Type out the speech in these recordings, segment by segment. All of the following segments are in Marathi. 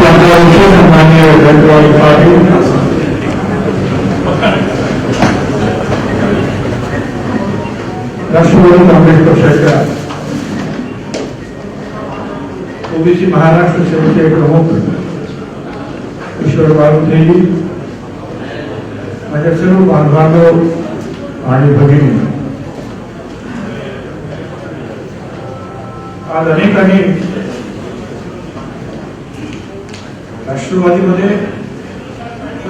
मंडळाचे सन्मान्य दत्तवाई पाटील राष्ट्रवादी काँग्रेस पक्षाच्या ओबीसी महाराष्ट्र सेनेचे प्रमुख ईश्वर बाळुतेजी माझ्या सर्व बांधवांनो आणि भगिनी. आज अनेकांनी राष्ट्रवादीमध्ये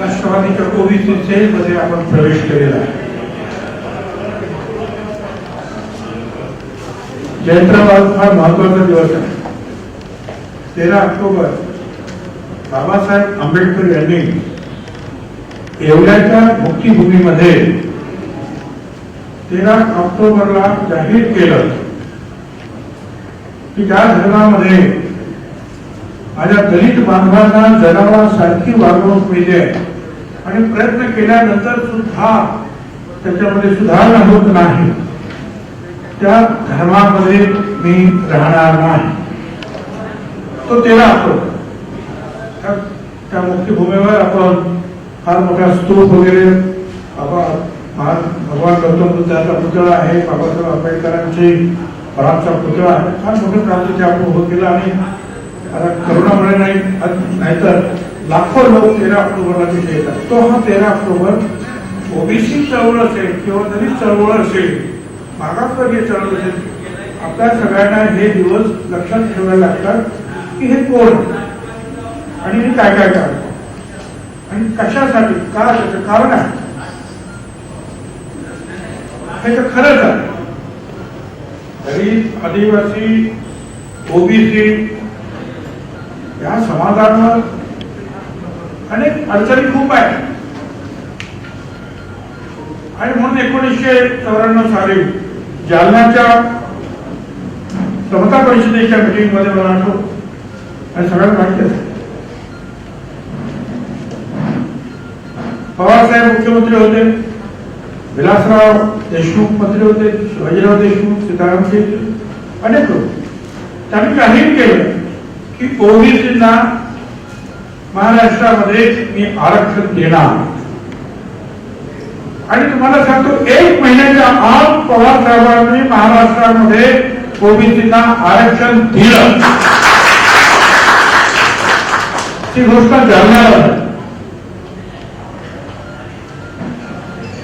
राष्ट्रवादीच्या ओबीसी मध्ये आपण प्रवेश केलेला आहे. जयंतराव फार महत्त्वाचा दिवस आहे. तेरा ऑक्टोबर बाबासाहेब आंबेडकर यांनी येवल्याच्या मुक्तीभूमीमध्ये तेरा ऑक्टोबरला जाहीर केलं. की त्या धर्मामध्ये माझ्या दलित बांधवांना जनावरांसारखी वागणूक मिळते. आणि प्रयत्न केल्यानंतर सुद्धा त्याच्यामध्ये सुधारणा होत नाही. त्या धर्मामध्ये मी राहणार नाही. तो तेरा असतो त्या- त्या आपण फार मोठा स्तूप वगैरे बाबा फार भगवान गौतम बुद्धाचा पुतळा आहे बाबासाहेब आंबेडकरांचे रामचा पुतळा आहे. फार मोठं क्रांतीचे आपण उभं केलं आणि आता करोनामुळे नाही नाहीतर लाखो लोक तेरा ऑक्टोबरला तिथे येतात. तो हा तेरा ऑक्टोबर ओबीसी चळवळ असेल किंवा दलित चळवळ असेल मागासवर्गीय चळवळ असेल आपल्या सगळ्यांना हे दिवस लक्षात ठेवायला लागतात की हे कोण? आणि हे काय काय कारण? आणि कशासाठी? का त्याचं कारण आहे? हे तर खरंच आहे. तरी आदिवासी ओबीसी या समाजावर अनेक अडचणी खूप आहेत. आणि म्हणून एकोणीसशे चौऱ्याण्णव साली जालन्याच्या समता परिषदेच्या मिटिंगमध्ये मला आठवतो आणि सगळ्यांना माहिती आहे. पवारसाहेब मुख्यमंत्री होते विलासराव देशमुख मंत्री होते शिवाजीराव देशमुख सीताराम शेठ अनेक लोक. त्यांनी जाहीर केलं. की ओबीसींना महाराष्ट्रामध्ये मी आरक्षण देणार. आणि तुम्हाला सांगतो एक महिन्याच्या आत पवार साहेबांनी महाराष्ट्रामध्ये ओबीसींना आरक्षण दिलं. ती गोष्ट जाणार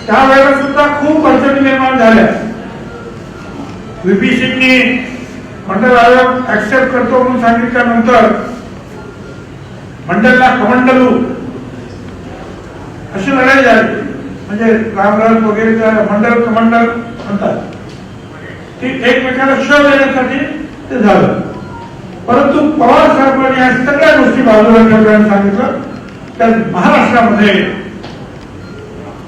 त्यावेळेला सुद्धा खूप अडचणी निर्माण झाल्या. विपीसिंगनी मंडळ आयोग ऍक्सेप्ट करतो म्हणून सांगितल्यानंतर मंडळला कमंडलू. अशी लढाई झाली. म्हणजे रामराज वगैरे मंडल मंडळ कमंडल म्हणतात. ती एकमेकाला शव देण्यासाठी ते झालं. परंतु पवार साहेबांनी या सगळ्या गोष्टी बाजूला ठेवल्यानं सांगितलं. तर महाराष्ट्रामध्ये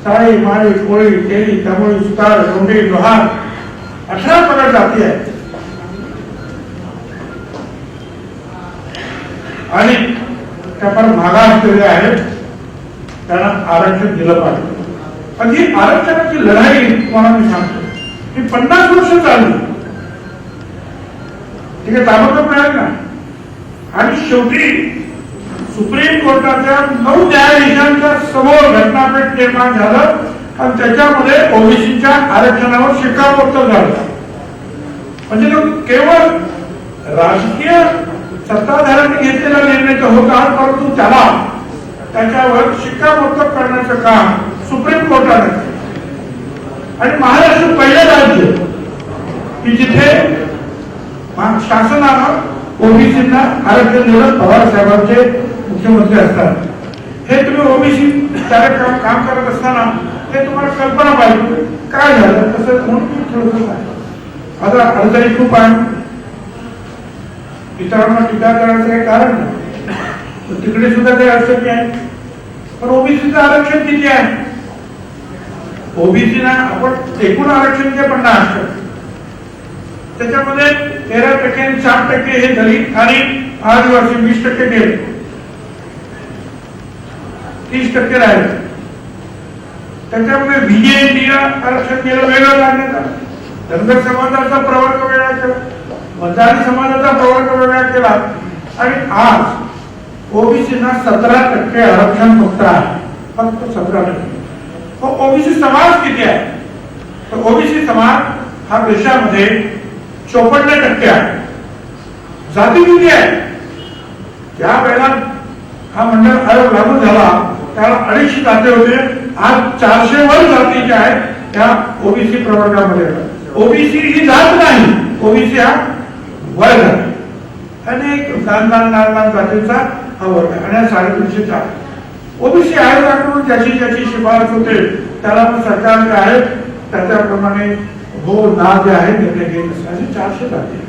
साळी माळी कोळी केळी त्यामुळे सुतार लोंढी लोहार अठरा प्रकार जाती आहेत. आणि त्या फार मागा असलेल्या आहेत त्यांना आरक्षण दिलं पाहिजे. पण ही आरक्षणाची लढाई तुम्हाला मी सांगतो. ही पन्नास वर्ष चालली. ठीक आहे ताबडतोब मिळाली ना आणि शेवटी सुप्रीम कोर्टाच्या नऊ न्यायाधीशांच्या समोर घटनापीठ निर्माण झालं आणि त्याच्यामध्ये ओबीसीच्या आरक्षणावर शिक्कामोर्तब झालं. म्हणजे तो केवळ राजकीय सत्ताधाऱ्यांनी घेतलेला निर्णय तो होता परंतु त्याला त्याच्यावर शिक्कामोर्तब करण्याचं काम सुप्रीम कोर्टाने आणि महाराष्ट्र पहिलं राज्य की जिथे शासनानं ओबीसींना आरक्षण दिलं पवार साहेबांचे मुख्यमंत्री असतात. हे तुम्ही ओबीसी कार्यक्रम काम करत असताना हे तुम्हाला कल्पना पाहिजे. काय झालं? तसं म्हणून मी आता अडचणी खूप आहे इतरांना टीका करण्याचं काही कारण नाही. तिकडे सुद्धा काही अडचणी आहे पण ओबीसीचं आरक्षण किती आहे? ओबीसीना आपण एकूण आरक्षण जे पन्नास त्याच्यामध्ये तेरा टक्के आणि सात टक्के हे दलित आणि आदिवासी वीस टक्के गेले तीस टक्के राहिले. त्याच्यामध्ये व्हीजेएनटीला आरक्षण केलं वेगळं लागण्यात आलं धनगर समाजाचा प्रवर्ग वेगळा केला. मदारी समाजाचा प्रवर्ग वेगळा केला. आणि आज ओबीसीना सतरा टक्के आरक्षण फक्त आहे. फक्त सतरा टक्के. ओबीसी समाज किती आहे? तर ओबीसी समाज हा देशामध्ये चोपन्न टक्के आहे. जाती किती आहे? ज्या वेळेला हा मंडळ आयोग लागू झाला त्याला अडीचशे जाते होते. आज चारशे वर जाती ज्या आहेत त्या ओबीसी प्रवर्गामध्ये ओबीसी ही जात नाही. ओबीसी हा वर्ग. अनेक लहान लहान लहान लहान जातीचा हा वर्ग. आणि हा साडेतीनशे चार. ओबीसी आयोगाकडून ज्याची ज्याची शिफारस होते त्याला पण सरकार जे आहे त्याच्याप्रमाणे हो ना जे आहे निर्णय घेत असल्याचे चारशे जाती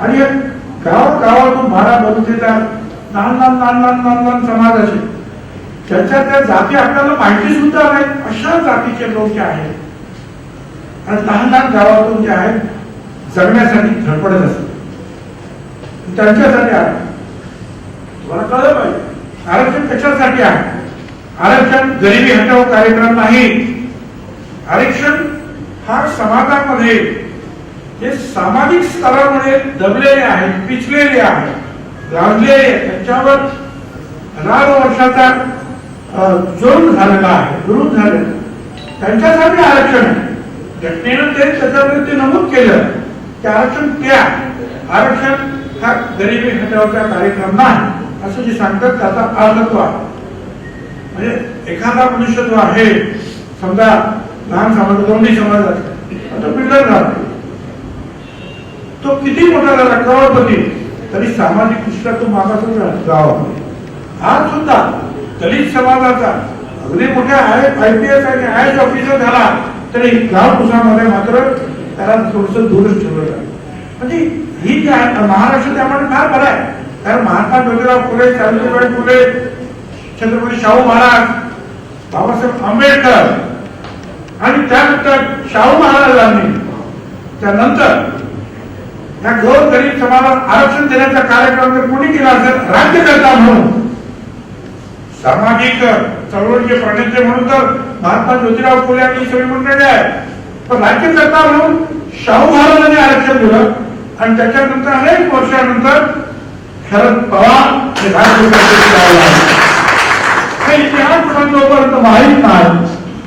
आणि गाव गावातून भाडा बदलतेचा लहान लहान लहान लहान लहान लहान समाज असे. त्याच्या त्या जाती आपल्याला माहिती सुद्धा नाही अशा जातीचे लोक जे आहेत. आणि लहान लहान गावातून जे आहेत जगण्यासाठी झडपडत असतात त्यांच्यासाठी आहे. तुम्हाला कळलं पाहिजे. आरक्षण कशासाठी आहे? आरक्षण गरिबी हटाव कार्यक्रम नाही. आरक्षण हा समाजामध्ये जे सामाजिक स्तरामध्ये दबलेले आहेत पिचलेले आहेत गांजलेले आहेत त्यांच्यावर हजारो वर्षाचा अ, जुळून झालेला आहे जुळून झालेला त्यांच्यासाठी आरक्षण आहे. घटनेनं ते त्याच्यामध्ये ते नमूद केलं. आरक्षण त्या आरक्षण हा गरिबी हटवचा कार्यक्रम नाही असं जे सांगतात त्याचा अर्थ आहे. म्हणजे एखादा मनुष्य जो आहे समजा लहान समाज दोन्ही समाजात तो बिल्डर राहतो तो किती मोठा झाला करोडपती. तरी सामाजिक दृष्ट्या तो मागासच राहतो आज सुद्धा दलित समाजाचा अगदी मोठ्या आय पी एस आणि आय एस ऑफिसर झाला तरी गाव कुसामध्ये मात्र त्याला थोडस दूरच ठेवलं म्हणजे ही जी आहे महाराष्ट्र त्यामध्ये फार बरं आहे. कारण महात्मा ज्योतिराव फुले सावित्रीबाई फुले छत्रपती शाहू महाराज बाबासाहेब आंबेडकर आणि त्यानंतर शाहू महाराजांनी त्यानंतर या गोर गरीब समाजाला आरक्षण देण्याचा कार्यक्रम जर कोणी केला असेल राज्यकर्ता म्हणून सामाजिक चळवळीचे प्रणेते म्हणून तर महात्मा ज्योतिराव फुले आणि सगळी मंडळी आहे पण राज्यकर्ता म्हणून शाहू महाराजांनी आरक्षण दिलं. आणि त्याच्यानंतर अनेक वर्षानंतर शरद पवार हे राज्यकर्ते इतिहास पण जोपर्यंत माहीत नाही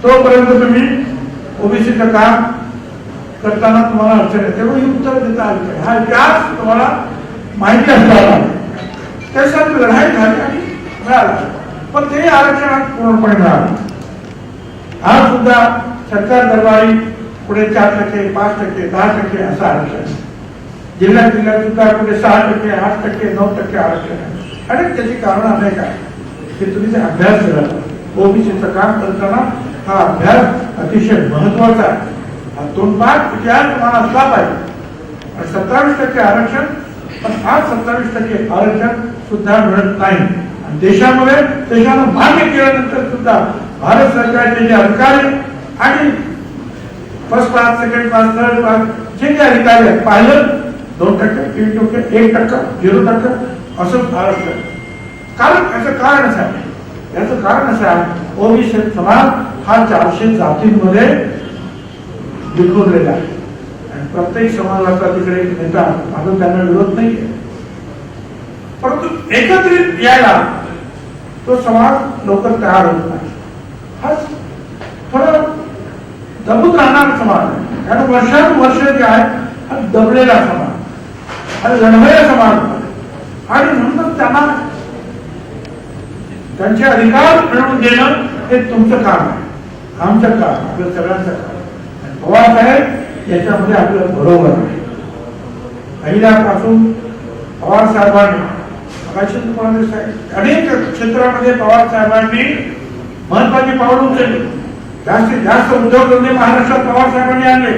तोपर्यंत तुम्ही ओबीसीचं काम करताना तुम्हाला अडचण येते. तेव्हा ही उत्तर देता आली हा इतिहास तुम्हाला माहिती असताना. त्याच्यात लढाई झाली आणि मिळाला. पण ते आरक्षण पूर्णपणे मिळालं आज सुद्धा सरकार दरबारी पुढे चार टक्के पाच टक्के दहा टक्के असं आरक्षण जिल्हा जिल्ह्यात जिल्ह्यात सुद्धा सहा टक्के आठ टक्के नऊ टक्के आरक्षण आहे. आणि त्याची कारण अनेक आहे की तुम्ही जे अभ्यास केला ओबीसीचं काम करताना हा अभ्यास अतिशय महत्त्वाचा आहे. हा तोंडपाठ इतिहास तुम्हाला असला पाहिजे. आणि सत्तावीस टक्के आरक्षण पण आज सत्तावीस टक्के आरक्षण सुद्धा मिळत नाही. आणि देशामध्ये देशानं मान्य केल्यानंतर सुद्धा भारत सरकारचे जे अधिकारी आणि first class second class third class जे काही अधिकारी आहेत पायलट दोन टक्के तीन टक्के एक टक्का झिरो टक्का असं आरक्षण कारण याचं कारण असं आहे. याचं कारण असं आहे ओबीसी समाज हा चारशे जातींमध्ये विखुरलेला आहे. आणि प्रत्येक समाजाचा तिकडे नेता माझा त्यांना विरोध नाही परंतु एकत्रित यायला तो समाज लवकर तयार होत नाही. हा थोडा दबून राहणारा समाज आहे. कारण वर्षानुवर्ष जे आहे हा दबलेला समाज लढवया समाज आणि म्हणून त्यांना त्यांचे अधिकार मिळवून देणं हे तुमचं काम आहे आमचं काम आपल्या सगळ्यांचं काम पवार साहेब याच्यामध्ये आपलं बरोबर आहे पहिल्यापासून पवार साहेबांनी मगाशी तुम्हाला साहेब अनेक क्षेत्रामध्ये पवार साहेबांनी महत्वाची पावलं उचलली जास्तीत जास्त उद्योगधंदे महाराष्ट्रात पवार साहेबांनी आणले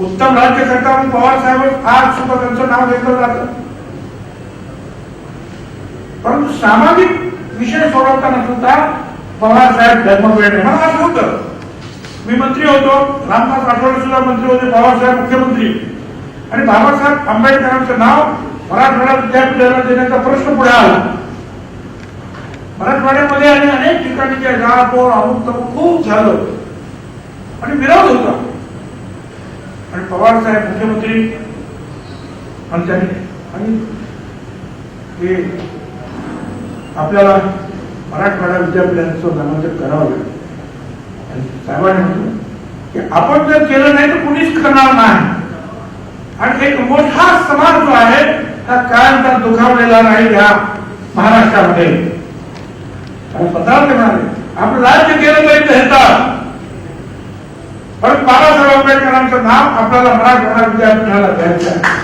उत्तम राज्यकर्ता म्हणून पवार साहेब आज सुद्धा त्यांचं नाव घेतलं जातं. परंतु सामाजिक विषय सोडवताना सुद्धा पवार साहेब धर्मवेळ मला आठवतं मी मंत्री होतो रामदास आठवडे सुद्धा मंत्री होते बाबासाहेब मुख्यमंत्री. आणि बाबासाहेब आंबेडकरांचं नाव मराठवाडा विद्यापीठाला देण्याचा प्रश्न पुढे आला. मराठवाड्यामध्ये आणि अनेक ठिकाणी जे गापोर अमुक खूप झालं. आणि विरोध होता. आणि पवार साहेब मुख्यमंत्री आणि त्यांनी. आणि हे आपल्याला मराठवाडा विद्यापीठाचं नामांतर करावं लागेल. आणि साहेबांनी म्हटलं की आपण जर केलं नाही तर कुणीच करणार नाही. आणि एक मोठा समाज जो आहे हा कायमचा दुखावलेला नाही या महाराष्ट्रामध्ये. आणि स्वतः ते म्हणाले आपण राज्य केलं तरी ते येतात पण बाबासाहेब आंबेडकरांचं नाव आपल्याला मराठवाडा विद्यापीठाला द्यायचं आहे.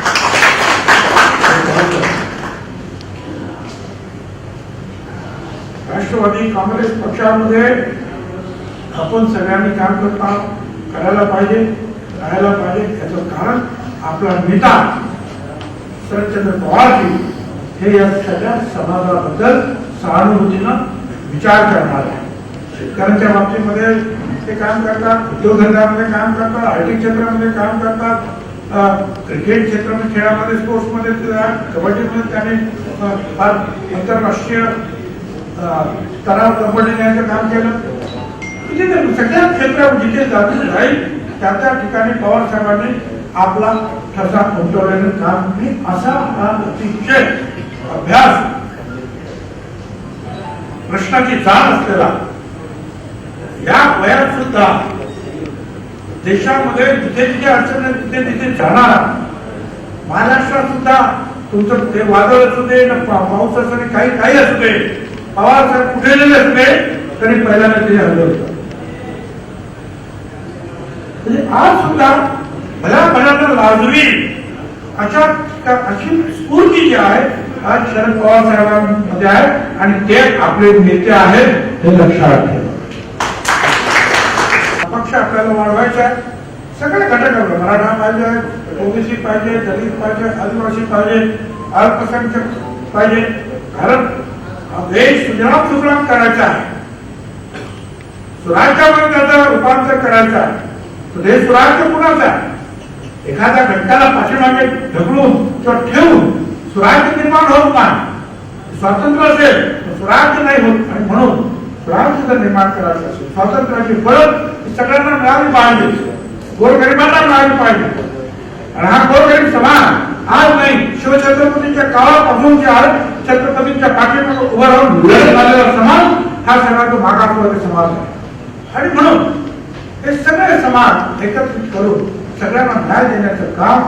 राष्ट्रवादी काँग्रेस पक्षामध्ये आपण सगळ्यांनी काम करता करायला पाहिजे राहायला पाहिजे. याचं कारण आपला नेता शरदचंद्र पवारजी हे या सगळ्या समाजाबद्दल सहानुभूतीनं विचार करणार आहे शेतकऱ्यांच्या बाबतीमध्ये ते काम करतात उद्योगधंद्यामध्ये काम करतात आय क्षेत्रामध्ये काम करतात क्रिकेट क्षेत्रामध्ये खेळामध्ये स्पोर्ट्समध्ये कबड्डीमध्ये त्याने फार आंतरराष्ट्रीय स्तरावर कबड्डी न्यायचं काम केलं. म्हणजे सगळ्या क्षेत्रावर जिथे जातील राहील त्या त्या ठिकाणी पवार साहेबांनी आपला ठसा उमटवल्याने काम. मी असा हा अतिशय अभ्यास प्रश्नाची जाण असलेला या वयात सुद्धा देशामध्ये जिथे जिथे अडचण आहे तिथे तिथे जाणार महाराष्ट्रात सुद्धा तुमचं ते वादळ असू दे न पाऊस असू दे काही काही असू दे. पवार साहेब कुठे असू दे तरी पहिल्यांदा ते हल्लं होतं म्हणजे आज सुद्धा भल्या भल्याला लाजवी अशा अशी स्फूर्ती जी आहे आज शरद पवार साहेबांमध्ये आहे आणि ते आपले नेते आहेत हे लक्षात ठेवा. पक्ष आपल्याला वाढवायचा आहे. सगळे घटक आपले मराठा पाहिजे ओबीसी पाहिजे दलित पाहिजे आदिवासी पाहिजे अल्पसंख्याक पाहिजे. भारत हा देश सुजलाम सुफलाम करायचा आहे. सुराज्यामध्ये त्याचा रूपांतर करायचा आहे. देश सुराज्य कुणाचा एखाद्या घटकाला पाठीमागे ढकलून किंवा ठेवून सुराज्य निर्माण होत नाही. स्वातंत्र्य असेल तर सुराज्य नाही होत. आणि म्हणून सुराज्य जर निर्माण करायचं असेल स्वातंत्र्याची परत सगळ्यांना मिळावी पाहिजे. गोरगरिबांना मिळावी पाहिजे. आणि हा गोरगरीब समाज आज नाही शिवछत्रपतीच्या काळापासून जे आज छत्रपतींच्या पाठीमागे उभं राहून लढत आलेला समाज हा सगळ्यांचा मागासवर्गीय समाज आहे. आणि म्हणून हे सगळे समाज एकत्रित करून सगळ्यांना न्याय देण्याचं काम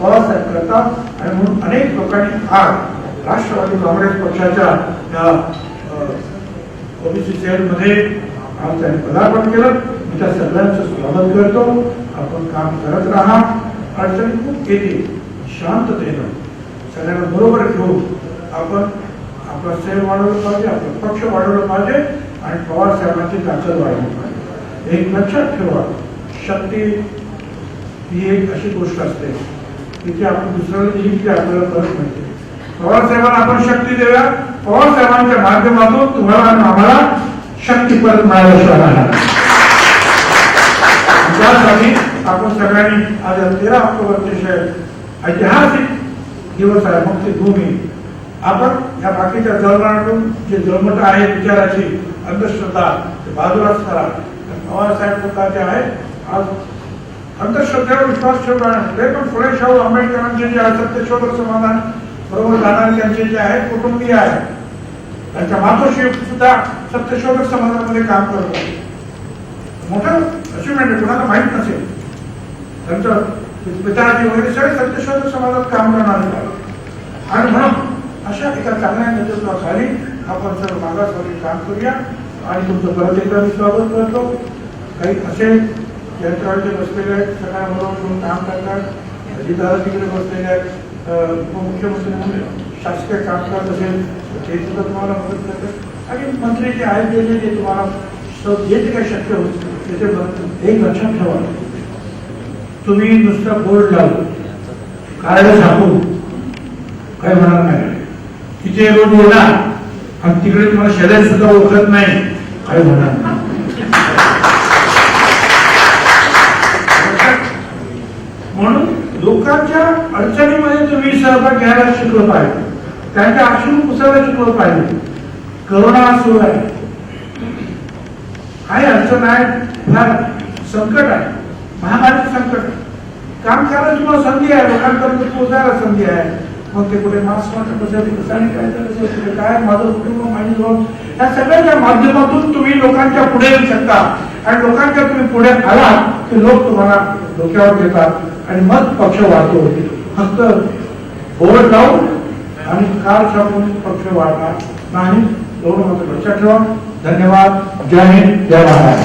बाबासाहेब करतात. आणि म्हणून अनेक लोकांनी आज राष्ट्रवादी काँग्रेस पक्षाच्या ओबीसी सेलमध्ये आज त्याने पदार्पण केलं. मी त्या सगळ्यांचं स्वागत करतो. आपण काम करत राहा. अडचणी खूप येते शांततेनं सगळ्यांना बरोबर ठेवून आपण आपला सेल वाढवलं पाहिजे आपला पक्ष वाढवलं पाहिजे आणि पवार साहेबांची ताकद वाढवली पाहिजे. एक लक्षात ठेवा. शक्ती ही एक अशी गोष्ट असते की ती आपण दुसऱ्याला दिली की आपल्याला परत मिळते. पवार साहेबांना आपण शक्ती देऊया. पवार साहेबांच्या माध्यमातून तुम्हाला आणि आम्हाला शक्ती परत राहणार त्यासाठी आपण सगळ्यांनी आज तेरा ऑक्टोबर अतिशय ऐतिहासिक दिवस आहे मुक्तीभूमी. आपण या बाकीच्या जळमळातून जे जळमट आहे विचाराची अंधश्रद्धा ते बाजूलाच करा. पवारसाहेब सुद्धा आहे आज अंधश्रद्धेवर विश्वास ठेवला ते पण फुले शाहू आंबेडकरांचे जे आहे सत्यशोधक समाधान बरोबर जाणारे त्यांचे जे आहे कुटुंबीय आहे त्यांच्या मातोश्री सुद्धा सत्यशोधक समाजामध्ये काम करत. होते मोठं अचिव्हमेंट आहे कुणाला माहीत नसेल. त्यांचं पिताजी वगैरे सगळे सत्यशोधक समाजात काम करणारे आणि म्हणून अशा एका चांगल्या नेतृत्वाखाली आपण सर्व मागासवरील काम करूया. आणि तुमचं परत एकदा मी स्वागत करतो. काही असे यंत्रावरचे बसलेले आहेत सगळ्यांबरोबर घेऊन काम करतात? अजितदादा तिकडे बसलेले आहेत. उपमुख्यमंत्री म्हणून शासकीय कामकाज असेल ते सुद्धा तुम्हाला मदत करतात. आणि मंत्री जे आहेत जे जे- तुम्हाला स- जे जे काही शक्य होईल त्याचे मदत- एक लक्षात ठेवा. तुम्ही नुसतं बोर्ड लावून कार्ड छापून काही होणार नाही. तिथे रोड बोला आणि तिकडे तुम्हाला शरीर सुद्धा ओळखत नाही काही होणार नाही. म्हणून लोकांच्या अडचणीमध्ये तुम्ही सहभाग घ्यायला शिकलो पाहिजे. त्यांच्या आक्षेप पुसायला शिकलो पाहिजे. करोना सुरू आहे काही अडचण आहे फार संकट आहे. महामारीचं संकट काम करायला तुम्हाला संधी आहे लोकांपर्यंत पोहोचायला संधी आहे. मग ते कुठे मास्क वाटत असेल कुठे काय असेल कुठे काय? माझं कुटुंब माझी जवळ या सगळ्याच्या माध्यमातून तुम्ही लोकांच्या पुढे येऊ शकता. आणि लोकांच्या तुम्ही पुढे आला की लोक तुम्हाला डोक्यावर घेतात. आणि मग पक्ष वाढतो. फक्त बोर्ड लावून आणि कार छापून पक्ष वाढणार नाही. एवढं मात्र लक्षात ठेवा. धन्यवाद. जय हिंद. जय महाराज